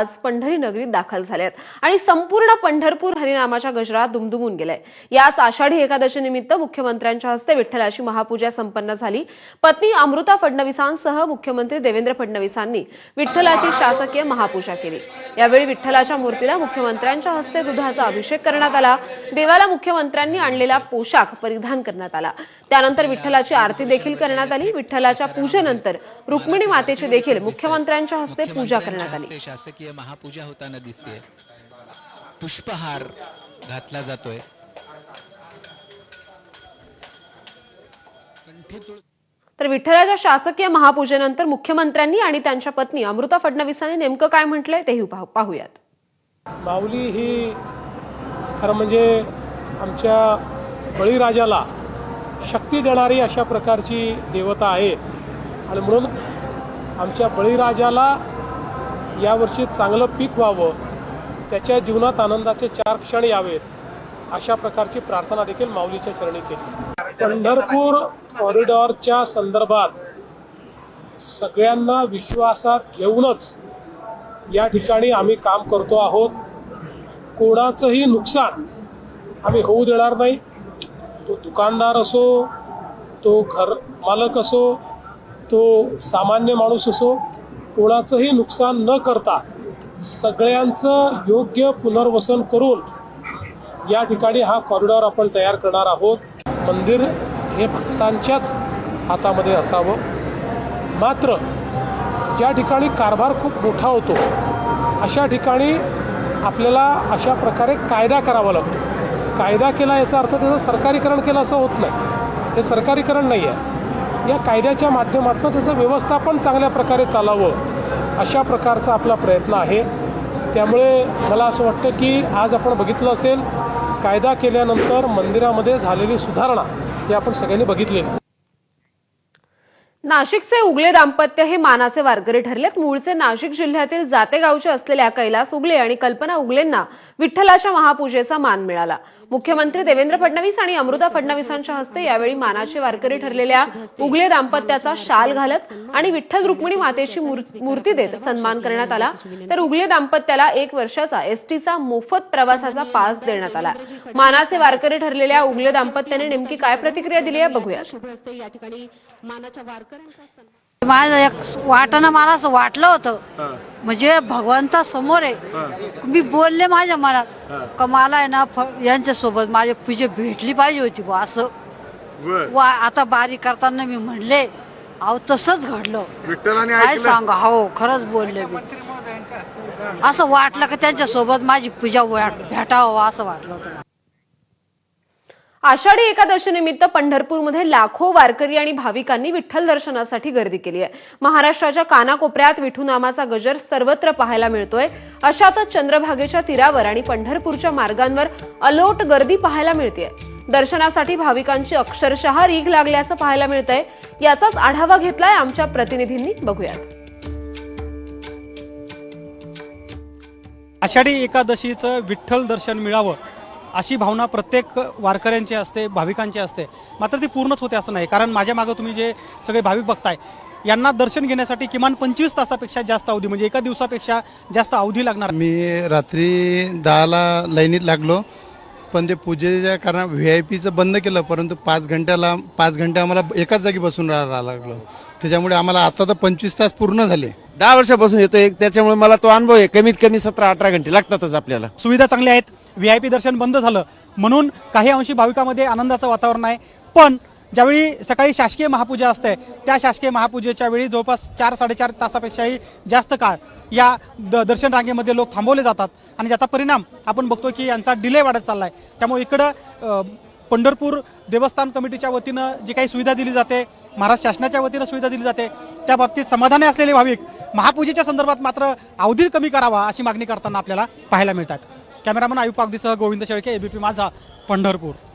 आज पंढरी नगरीत दाखल झाल्यात आणि संपूर्ण पंढरपूर हरिनामाच्या गजरात दुमदुमून गेलाय. याच आषाढी एकादशी निमित्त मुख्यमंत्र्यांच्या हस्ते विठ्ठलाची महापूजा संपन्न झाली. पत्नी अमृता फडणवीसांसह मुख्यमंत्री देवेंद्र फडणवीसांनी विठ्ठलाची शासकीय महापूजा केली. यावेळी विठ्ठलाच्या मूर्तीला मुख्यमंत्र्यांच्या हस्ते दुधाचा अभिषेक करण्यात आला. देवाला मुख्यमंत्र्यांनी आणलेला पोशाख परिधान करण्यात आला. त्यानंतर विठ्ठलाची आरती देखील करण्यात आली. विठ्ठलाच्या पूजेनंतर रुक्मिणी मातेची देखील मुख्यमंत्र्यांच्या हस्ते पूजा करण्यात आली. शासकीय महापूजा होताना दिसते पुष्पहार घातला जातोय. तर विठ्ठलाच्या शासकीय महापूजेनंतर मुख्यमंत्र्यांनी आणि त्यांच्या पत्नी अमृता फडणवीसांनी नेमकं काय म्हटलंय तेही पाहू- पाहूयात. माऊली ही खरं म्हणजे आमच्या बळीराजाला शक्ती देणारी अशा प्रकारची देवता आहे आणि म्हणून आमच्या बळीराजाला यावर्षी चांगलं पीक व्हावं त्याच्या जीवनात आनंदाचे चार क्षण यावेत अशा प्रकारची प्रार्थना देखील माऊलीच्या चरणी केली. पंढरपूर कॉरिडॉरच्या संदर्भात सगळ्यांना विश्वासात घेऊनच या ठिकाणी आम्ही काम करतो आहोत. कोणाचंही नुकसान आम्ही होऊ देणार नाही. तो दुकानदार असो तो घर मालक असो तो सामान्य माणूस असो कोणाचंही नुकसान न करता सगळ्यांचं योग्य पुनर्वसन करून या ठिकाणी हा कॉरिडॉर आपण तयार करणार आहोत. मंदिर हे भक्तांच्याच हातामध्ये असावं. मात्र ज्या ठिकाणी कारभार खूप मोठा होतो अशा ठिकाणी आपल्याला अशा प्रकारे कायदा करावा लागतो. कायदा केला याचा अर्थ त्याचं सरकारीकरण केलं असं होत नाही. हे सरकारीकरण नाही आहे या कायद्याच्या माध्यमातून त्याचं व्यवस्थापन चांगल्या प्रकारे चालावं अशा प्रकारचा आपला प्रयत्न आहे. त्यामुळे मला असं वाटतं की आज आपण बघितलं असेल कायदा केल्यानंतर मंदिरामध्ये झालेली सुधारणा हे आपण सगळ्यांनी बघितली. नाशिकचे उगले दाम्पत्य हे मानाचे वारकरी ठरलेत. मूळचे नाशिक जिल्ह्यातील जातेगावचे असलेल्या कैलास उगले आणि कल्पना उगलेंना विठ्ठलाच्या महापूजेचा मान मिळाला. मुख्यमंत्री देवेंद्र फडणवीस आणि अमृता फडणवीसांच्या हस्ते यावेळी मानाचे वारकरी ठरलेल्या उगले दाम्पत्याचा शाल घालत आणि विठ्ठल रुक्मिणी मातेची मूर्ती देत सन्मान करण्यात आला. तर उगले दाम्पत्याला एक वर्षाचा एसटीचा मोफत प्रवासाचा पास देण्यात आला. मानाचे वारकरी ठरलेल्या उगले दाम्पत्याने नेमकी काय प्रतिक्रिया दिली आहे बघूया. या ठिकाणी मानाच्या वारकऱ्यांचा माझं एक वाटाणं मला असं वाटलं होतं. म्हणजे भगवंता समोर आहे. मी बोलले माझ्या मनात का मला आहे ना फ- यांच्यासोबत माझी पूजा भेटली पाहिजे होती बुवा असं. वा आता बारी करताना मी म्हणले अहो तसंच घडलं. विठ्ठलाने काय ऐकलं? सांगा? हो खरंच बोलले मी. असं वाटलं की त्यांच्यासोबत माझी पूजा भेटावं असं वाटलं होतं. आषाढी एकादशीनिमित्त पंढरपूरमध्ये लाखो वारकरी आणि भाविकांनी विठ्ठल दर्शनासाठी गर्दी केली आहे. महाराष्ट्राच्या कानाकोपऱ्यात विठूनामाचा गजर सर्वत्र पाहायला मिळतोय. अशातच चंद्रभागेच्या तीरावर आणि पंढरपूरच्या मार्गांवर अलोट गर्दी पाहायला मिळतेय. दर्शनासाठी भाविकांची अक्षरशः रीग लागल्याचं पाहायला मिळतंय. याचाच आढावा घेतलाय आमच्या प्रतिनिधींनी. बघूयात. आषाढी एकादशीचं विठ्ठल दर्शन मिळावं अशी भावना प्रत्येक वारकऱ्यांची असते भाविकांची असते. मात्र ती पूर्णच होते असं नाही. कारण माझ्या मागं तुम्ही जे सगळे भाविक बघताय यांना दर्शन घेण्यासाठी किमान पंचवीस तासापेक्षा जास्त अवधी म्हणजे एका दिवसापेक्षा जास्त अवधी लागणार. मी रात्री दहाला लाईनीत लागलो. पण ते पूजेच्या कारण व्ही आय पीचं बंद केलं परंतु पाच घंट्याला पाच घंटे आम्हाला एकाच जागी बसून राहायला लागलो. त्याच्यामुळे आम्हाला आता तर पंचवीस तास पूर्ण झाले. दहा वर्षापासून येतोय त्याच्यामुळे मला तो अनुभव आहे. कमीत कमी सतरा अठरा घंटे लागतातच आपल्याला. सुविधा चांगल्या आहेत व्ही आय पी दर्शन बंद झालं म्हणून काही अंशी भाविकामध्ये आनंदाचं वातावरण आहे. पण ज्यावेळी सकाळी शासकीय महापूजा असते त्या शासकीय महापूजेच्या वेळी जवळपास चार साडेचार तासापेक्षाही जास्त काळ या द दर्शन रांगेमध्ये लोक थांबवले जातात. आणि ज्याचा परिणाम आपण बघतो की यांचा डिले वाढत चालला आहे त्यामुळे इकडं पंढरपूर देवस्थान कमिटीच्या वतीनं जी काही सुविधा दिली जाते महाराष्ट्र शासनाच्या वतीनं सुविधा दिली जाते त्या बाबतीत समाधानी असलेले भाविक महापूजेच्या संदर्भात मात्र अवधी कमी करावा अशी मागणी करताना आपल्याला पाहायला मिळतात कॅमेरामन आयुप पागदीसह गोविंद शेळके एबीपी माझा पंढरपूर.